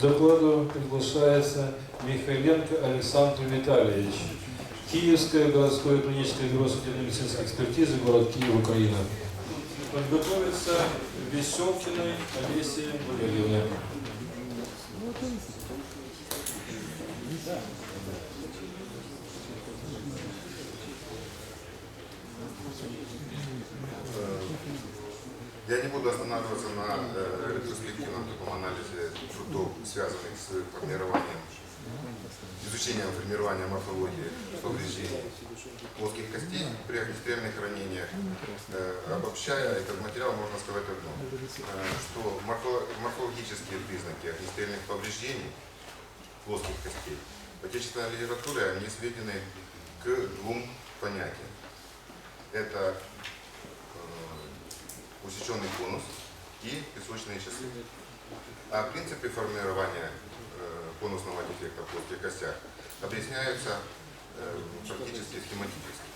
Докладу приглашается Михайленко Александр Витальевич. Киевское городское клиническое бюро судебной медицинской экспертизы, город Киев, Украина. Подготовится Веселкиной Олесе Валерьевне. Я не буду останавливаться на э, ретроспективном таком анализе трудов, связанных с формированием, изучением формирования морфологии повреждений плоских костей при огнестрельных ранениях. Э, Обобщая этот материал, можно сказать одно, э, что морфо- морфологические признаки огнестрельных повреждений плоских костей в отечественной литературе они сведены к двум понятиям. Это усеченный конус и песочные часы. А принципы формирования э, конусного дефекта в плоских костях объясняются э, практически схематически.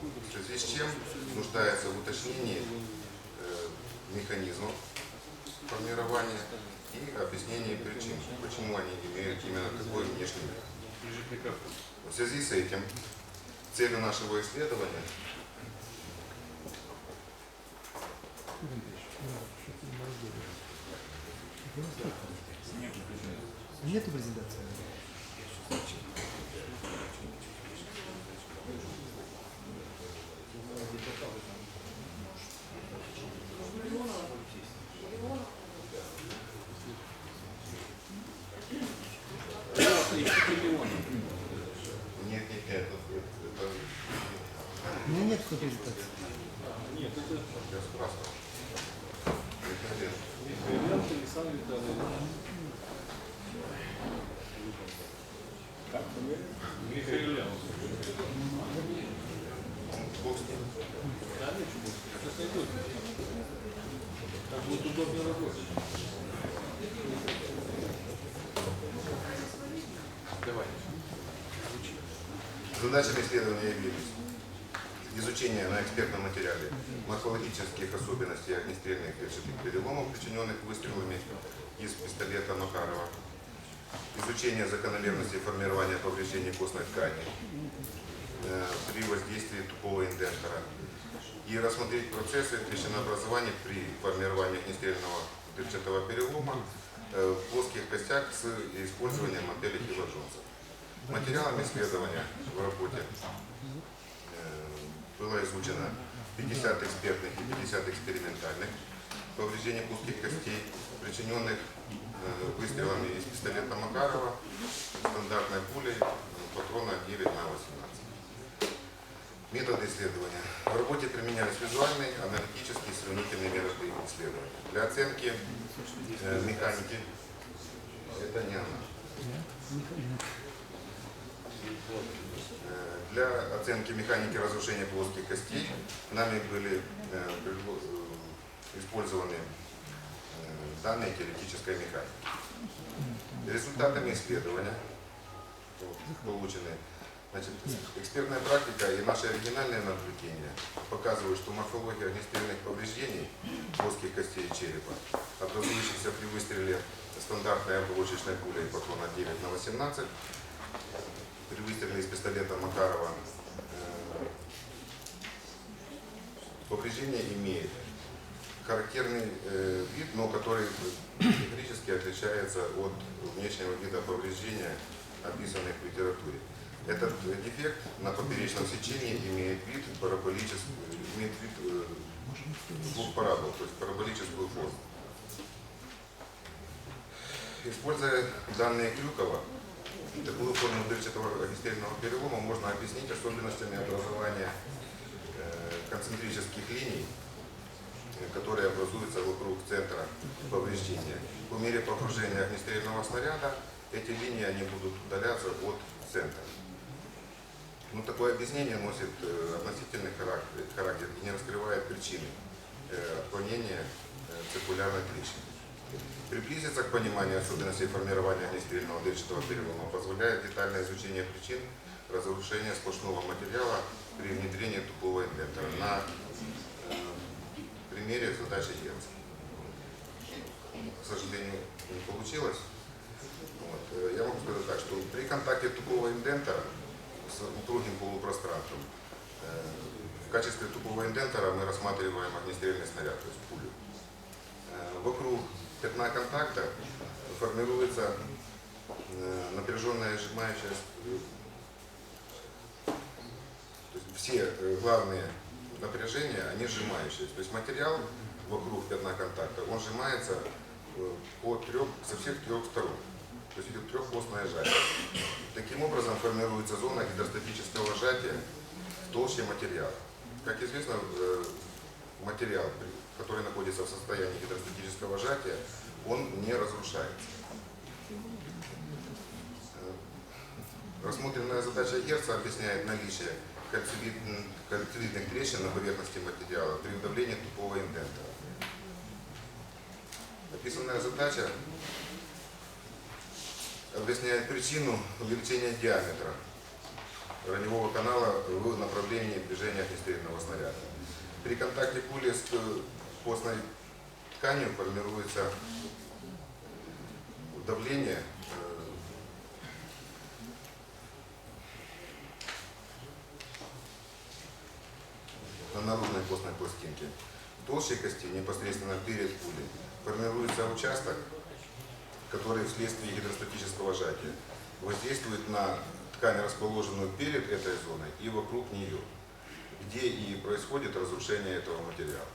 В связи с чем нуждается в уточнении э, механизмов формирования и объяснении причин, почему они имеют именно такой внешний вид. В связи с этим целью нашего исследования Нету презентации? нет, нет, нет, У меня нет такой презентации. я спрашивал. Это нет. Михайленко Александр Витальевич. Михайленко. Бог с ним. Так будет удобнее работать. Задачами исследования явились изучение на экспертном материале морфологических особенностей огнестрельных решетных переломов, причиненных выстрелами из пистолета Макарова, изучение закономерности формирования повреждений костной ткани э, при воздействии тупого индентора. И рассмотреть процессы трещинообразования при формировании огнестрельного дырчатого перелома э, в плоских костях с использованием модели Хилла Джонса. Материалами исследования в работе э, было изучено 50 экспертных и 50 экспериментальных повреждений плоских костей, причиненных э, выстрелами из пистолета Макарова, стандартной пулей э, патрона 9 на 18. Методы исследования. В работе применялись визуальные, аналитические и сравнительные методы исследования. Для оценки э, механики, это не она. Для оценки механики разрушения плоских костей нами были э, э, использованы э, данные теоретической механики. Результатами исследования получены значит, экспертная практика и наши оригинальные наблюдения показывают, что морфология огнестрельных повреждений плоских костей черепа, образующихся при выстреле стандартной оболочечной пулей патрона 9 на 18, при выстреле из пистолета Макарова э, повреждение имеет характерный э, вид, но который геометрически отличается от внешнего вида повреждения, описанных в литературе. Этот э, дефект на поперечном сечении имеет вид параболический, имеет вид э, двух парабол, то есть параболическую форму. Используя данные Крюкова, такую форму дырчатого огнестрельного перелома можно объяснить особенностями образования э, концентрических линий, э, которые образуются вокруг центра повреждения. По мере погружения огнестрельного снаряда эти линии они будут удаляться от центра. Ну, такое объяснение носит э, относительный характер, характер и не раскрывает причины отклонения циркулярной трещины. Приблизиться к пониманию особенностей формирования огнестрельного дырчатого перелома позволяет детальное изучение причин разрушения сплошного материала при внедрении тупого индентора на э, примере задачи Герца. К сожалению, не получилось. Вот. Э, Я могу сказать так, что при контакте тупого индентора с упругим полупространством э, в качестве тупого индентора мы рассматриваем огнестрельный снаряд, то есть пулю. Вокруг пятна контакта формируется э, напряженная сжимающая все э, главные напряжения, они сжимающиеся. То есть материал вокруг пятна контакта, он сжимается э, по трех, со всех трех сторон. То есть идет треххвостное сжатие. Таким образом формируется зона гидростатического сжатия в толще материала. Как известно, материал, который находится в состоянии гидростатического сжатия, он не разрушается. Э, Рассмотренная задача Герца объясняет наличие кольцевидных трещин на поверхности материала при удавлении тупого индента. Описанная задача объясняет причину увеличения диаметра раневого канала в направлении движения огнестрельного снаряда. При контакте пули с э, постной тканью формируется давление э, на наружной постной пластинке. В толще кости, непосредственно перед пулей, формируется участок, который вследствие гидростатического сжатия воздействует на ткань, расположенную перед этой зоной и вокруг нее, где и происходит разрушение этого материала.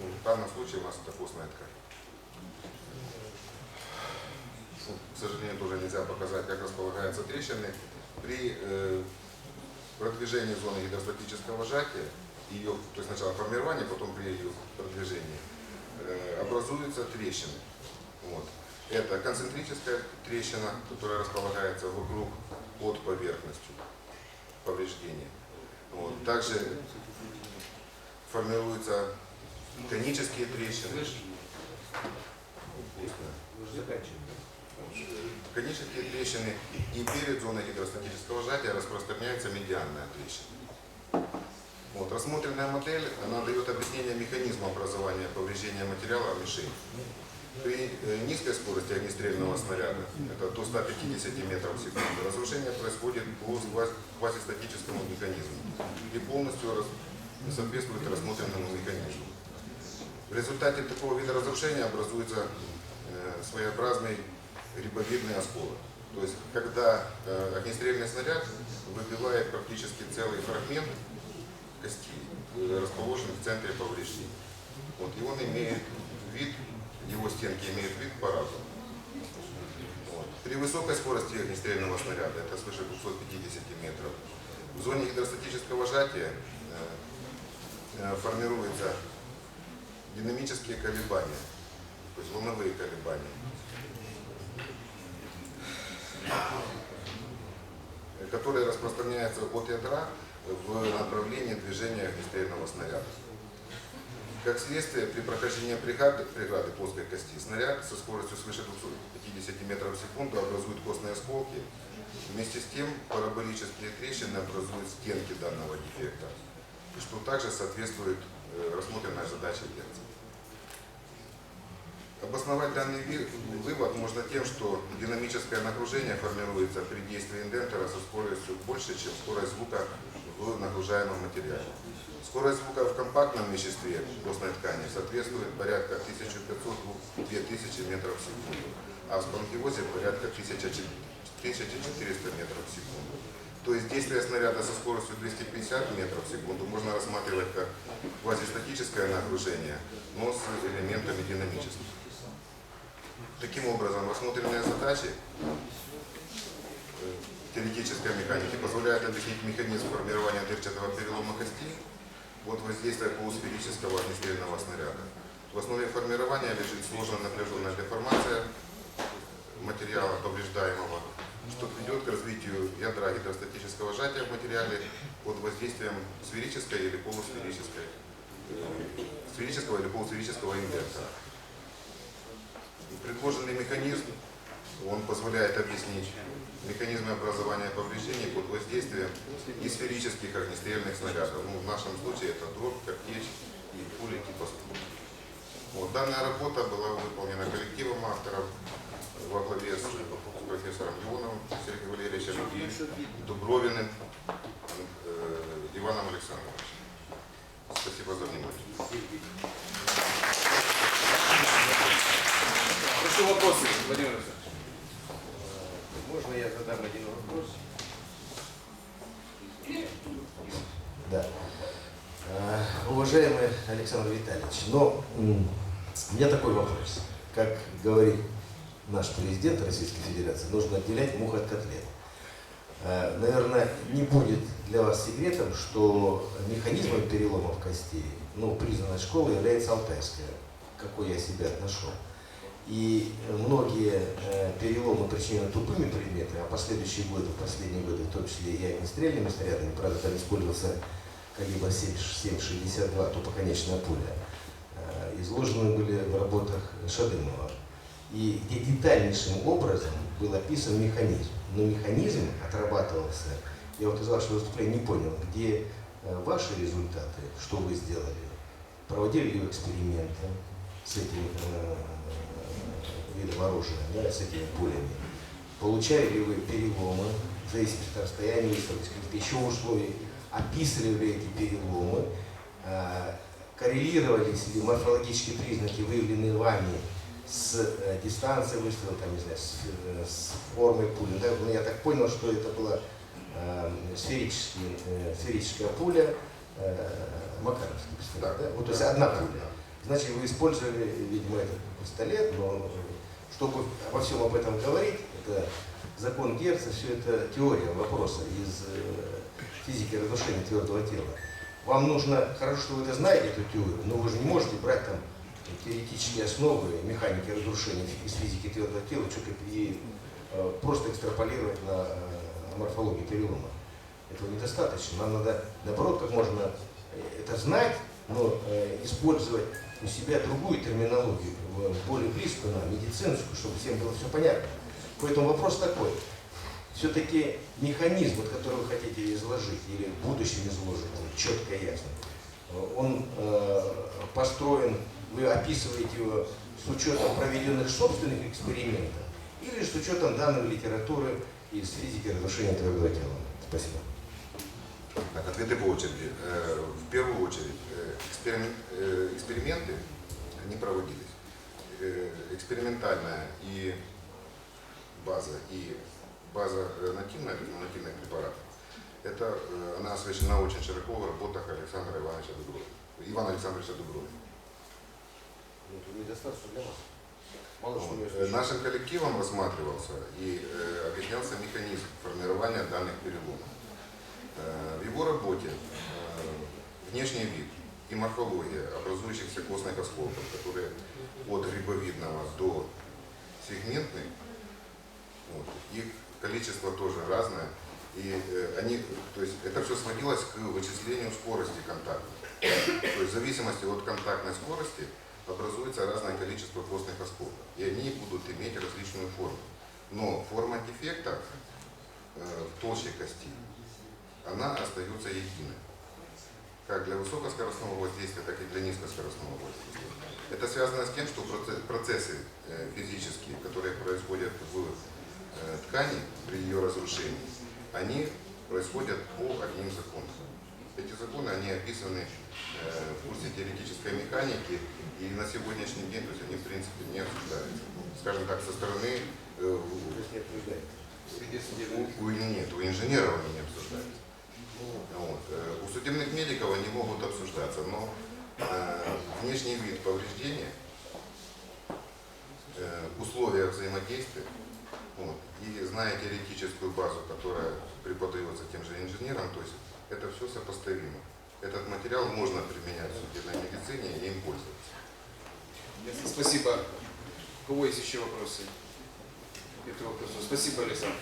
Ну, В данном случае у нас это постная ткань. К сожалению, тоже нельзя показать, как располагаются трещины. При э, продвижении зоны гидростатического сжатия, ее, то есть сначала формирование, потом при ее продвижении, э, образуются трещины. Вот. Это концентрическая трещина, которая располагается вокруг под поверхностью повреждения. Вот. Также формируются конические трещины. Конические трещины и перед зоной гидростатического сжатия распространяется медианная трещина. Вот, рассмотренная модель, она дает объяснение механизма образования повреждения материала мишени. При э, низкой скорости огнестрельного снаряда, это до 150 метров в секунду, разрушение происходит по кваз- квазистатическому механизму и полностью соответствует рассмотренному механизму. В результате такого вида разрушения образуется э, своеобразный рибовидный осколок. То есть, когда э, огнестрельный снаряд выбивает практически целый фрагмент кости, э, расположенный в центре повреждения. Вот, и он имеет вид, его стенки имеют вид по-разному. Вот. При высокой скорости огнестрельного снаряда, это свыше 250 метров, в зоне гидростатического сжатия формируются динамические колебания, то есть волновые колебания, которые распространяются от ядра в направлении движения огнестрельного снаряда. Как следствие, при прохождении преграды, преграды плоской кости снаряд со скоростью свыше 250 метров в секунду образует костные осколки. Вместе с тем параболические трещины образуют стенки данного дефекта, что также соответствует э, рассмотренной задаче Герца. Обосновать данный вывод можно тем, что динамическое нагружение формируется при действии индентера со скоростью больше, чем скорость звука в нагружаемом материале. Скорость звука в компактном веществе костной ткани соответствует порядка 1500-2000 метров в секунду, а в спонхиозе порядка 1400 метров в секунду. То есть действие снаряда со скоростью 250 метров в секунду можно рассматривать как квазистатическое нагружение, но с элементами динамических. Таким образом, рассмотренные задачи э, теоретической механики позволяют объяснить механизм формирования дырчатого перелома кости от воздействия полусферического огнестрельного снаряда. В основе формирования лежит сложно напряженная деформация материала повреждаемого, что ведет к развитию гидростатического сжатия в материале под воздействием сферической или полусферической, сферического или полусферического индекса. Предложенный механизм, он позволяет объяснить механизмы образования повреждений под воздействием и сферических огнестрельных снарядов. Ну, в нашем случае это дробь, картечь и пули типа «Струк». Вот, данная работа была выполнена коллективом авторов во главе с профессором Леоновым Сергеем Валерьевичем и Дубровиным э, Иваном Александровичем. Спасибо за внимание. Прошу вопросы, Владимир Александрович. Можно я задам один вопрос? Да. Э, Уважаемый Александр Витальевич, но м, у меня такой вопрос. Как говорит наш президент Российской Федерации, нужно отделять мух от котлет. Э, Наверное, не будет для вас секретом, что механизмом переломов костей, ну, признанной школы является алтайская, какой я себя отношу. И многие э, переломы причинены тупыми предметами, а последующие годы, последние годы, в том числе и огнестрельными снарядами, правда, там использовался калибр 7,62, тупоконечная пуля, изложены были в работах Шадымова. И где детальнейшим образом был описан механизм. Но механизм отрабатывался, я вот из вашего выступления не понял, где э, ваши результаты, что вы сделали, проводили ли вы эксперименты с этим э, видом оружия, да, с этими пулями, получали ли вы переломы, в зависимости от расстояния, каких-то еще условий, описывали ли эти переломы, э, коррелировались ли морфологические признаки, выявленные вами с э, дистанцией выстрела, там, не знаю, с, э, с формой пули. Да, ну, я так понял, что это была э, сферический, э, сферическая пуля, э, Макаровский пистолет, да? Вот, то есть одна пуля. Значит, вы использовали, видимо, этот пистолет, но чтобы обо всем об этом говорить, это закон Герца, все это теория вопроса из э, физики разрушения твердого тела. Вам нужно, хорошо, что вы это знаете, эту теорию, но вы же не можете брать там теоретические основы механики разрушения из физики твердого тела что-то и э, просто экстраполировать на э, морфологию перелома. Этого недостаточно. Нам надо, наоборот, как можно э, это знать, но использовать у себя другую терминологию, более близкую нам, медицинскую, чтобы всем было все понятно. Поэтому вопрос такой. Все-таки механизм, вот, который вы хотите изложить, или в будущем изложить, четко и ясно, он построен, вы описываете его с учетом проведенных собственных экспериментов или с учетом данной литературы из физики разрушения твердого тела. Спасибо. Так, ответы по очереди. Э, В первую очередь, э, эксперимен- э, эксперименты не проводились. Экспериментальная и база, и база нативная, нативных препаратов, это, она освещена очень широко в работах Александра Ивановича Дубровина, Ивана Александровича Дубровина. Ну, недостаточно для. Мало что Э. Нашим коллективом рассматривался и э, объяснялся механизм формирования данных переломов. Э, В его работе э, внешний вид и морфология образующихся костных осколков, которые от грибовидного до сегментных, вот, их количество тоже разное. И э, они, то есть это все сводилось к вычислению скорости контакта. То есть в зависимости от контактной скорости образуется разное количество костных осколков. И они будут иметь различную форму. Но форма дефекта э, в толще кости, она остается единой. Как для высокоскоростного воздействия, так и для низкоскоростного воздействия. Это связано с тем, что проце- процессы э, физические, которые происходят в э, ткани при ее разрушении, они происходят по одним законам. Эти законы, они описаны э, в курсе теоретической механики, и на сегодняшний день, то есть они в принципе не обсуждаются. Скажем так, со стороны, э, у, у- нет, у инженеров они не обсуждаются. Вот. э, У судебных медиков они могут обсуждаться, но э, внешний вид повреждения, э, условия взаимодействия, вот, и зная теоретическую базу, которая преподается тем же инженерам, то есть это все сопоставимо. Этот материал можно применять в судебной медицине и им пользоваться. Ясно, Спасибо. У кого есть еще вопросы? Нет вопросов. Спасибо, Александр.